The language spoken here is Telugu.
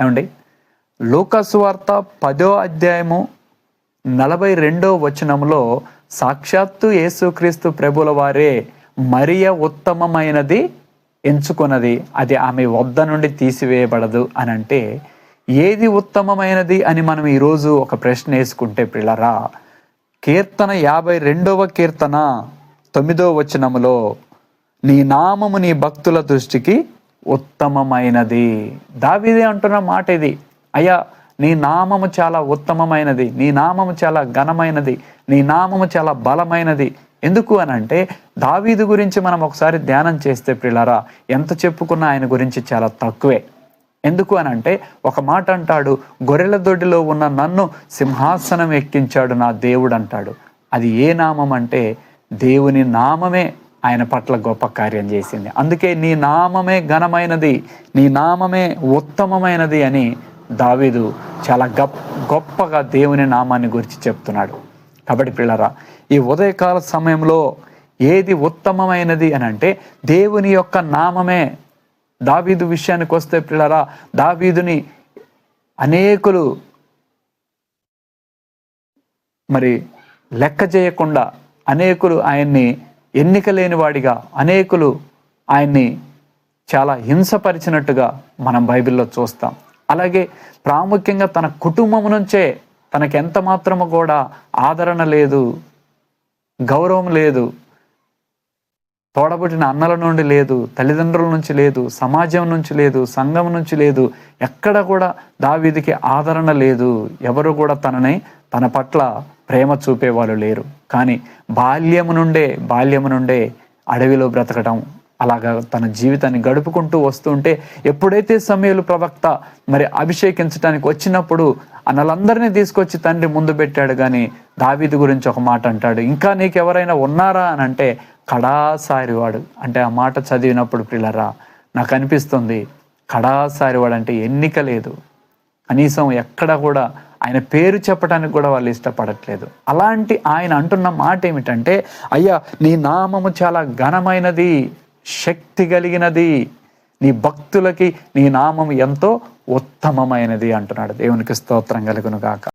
ఏమండి? లూకాసు వార్త పదో అధ్యాయము నలభై రెండో వచనంలో సాక్షాత్తు యేసుక్రీస్తు ప్రభుల వారే మరియ ఉత్తమమైనది ఎంచుకున్నది అది ఆమె వద్ద నుండి తీసివేయబడదు అని అంటే ఏది ఉత్తమమైనది అని మనం ఈరోజు ఒక ప్రశ్న వేసుకుంటే పిల్లరా కీర్తన యాభై రెండవ కీర్తన తొమ్మిదో వచనములో నీ నామము నీ భక్తుల దృష్టికి ఉత్తమమైనది. దావిదే అంటున్న మాట ఇది. అయ్యా నీ నామము చాలా ఉత్తమమైనది. నీ నామము చాలా ఘనమైనది. నీ నామము చాలా బలమైనది. ఎందుకు అని అంటే దావీదు గురించి మనం ఒకసారి ధ్యానం చేస్తే పిల్లరా ఎంత చెప్పుకున్నా ఆయన గురించి చాలా తక్కువే. ఎందుకు అని అంటే ఒక మాట అంటాడు గొర్రెల దొడ్డిలో ఉన్న నన్ను సింహాసనం ఎక్కించాడు నా దేవుడు అంటాడు. అది ఏ నామం అంటే దేవుని నామమే. ఆయన పట్ల గొప్ప కార్యం చేసింది. అందుకే నీ నామమే ఘనమైనది నీ నామమే ఉత్తమమైనది అని దావీదు చాలా గొప్ప గొప్పగా దేవుని నామాన్ని గురించి చెప్తున్నాడు. కాబట్టి పిల్లరా ఈ ఉదయకాల సమయంలో ఏది ఉత్తమమైనది అని అంటే దేవుని యొక్క నామమే. దావీదు విషయానికి వస్తే పిల్లరా దావీదుని అనేకులు మరి లెక్క చేయకుండా అనేకులు ఆయన్ని ఎన్నిక లేనివాడిగా అనేకులు ఆయన్ని చాలా హింసపరిచినట్టుగా మనం బైబిల్లో చూస్తాం. అలాగే ప్రాముఖ్యంగా తన కుటుంబం నుంచే తనకెంత ఎంత మాత్రము కూడా ఆదరణ లేదు గౌరవం లేదు తోడబుట్టిన అన్నల నుండి లేదు తల్లిదండ్రుల నుంచి లేదు సమాజం నుంచి లేదు సంఘం నుంచి లేదు ఎక్కడ కూడా దావీదికి ఆదరణ లేదు. ఎవరు కూడా తనని తన పట్ల ప్రేమ చూపేవాళ్ళు లేరు. కానీ బాల్యము నుండే బాల్యము నుండే అడవిలో బ్రతకడం అలాగా తన జీవితాన్ని గడుపుకుంటూ వస్తుంటే ఎప్పుడైతే సమయలు ప్రవక్త మరి అభిషేకించడానికి వచ్చినప్పుడు అన్నలందరినీ తీసుకొచ్చి తండ్రి ముందు పెట్టాడు కానీ దావీదు గురించి ఒక మాట అంటాడు ఇంకా నీకు ఎవరైనా ఉన్నారా? అని అంటే కడాసారి వాడు అంటే ఆ మాట చదివినప్పుడు పిల్లరా నాకు అనిపిస్తుంది కడాసారి వాడు అంటే ఎన్నిక లేదు. కనీసం ఎక్కడ కూడా ఆయన పేరు చెప్పడానికి కూడా వాళ్ళు ఇష్టపడట్లేదు. అలాంటి ఆయన అంటున్న మాట ఏమిటంటే అయ్యా నీ నామము చాలా ఘనమైనది శక్తి కలిగినది నీ భక్తులకి నీ నామం ఎంతో ఉత్తమమైనది అంటున్నాడు. దేవునికి స్తోత్రం కలుగును గాక.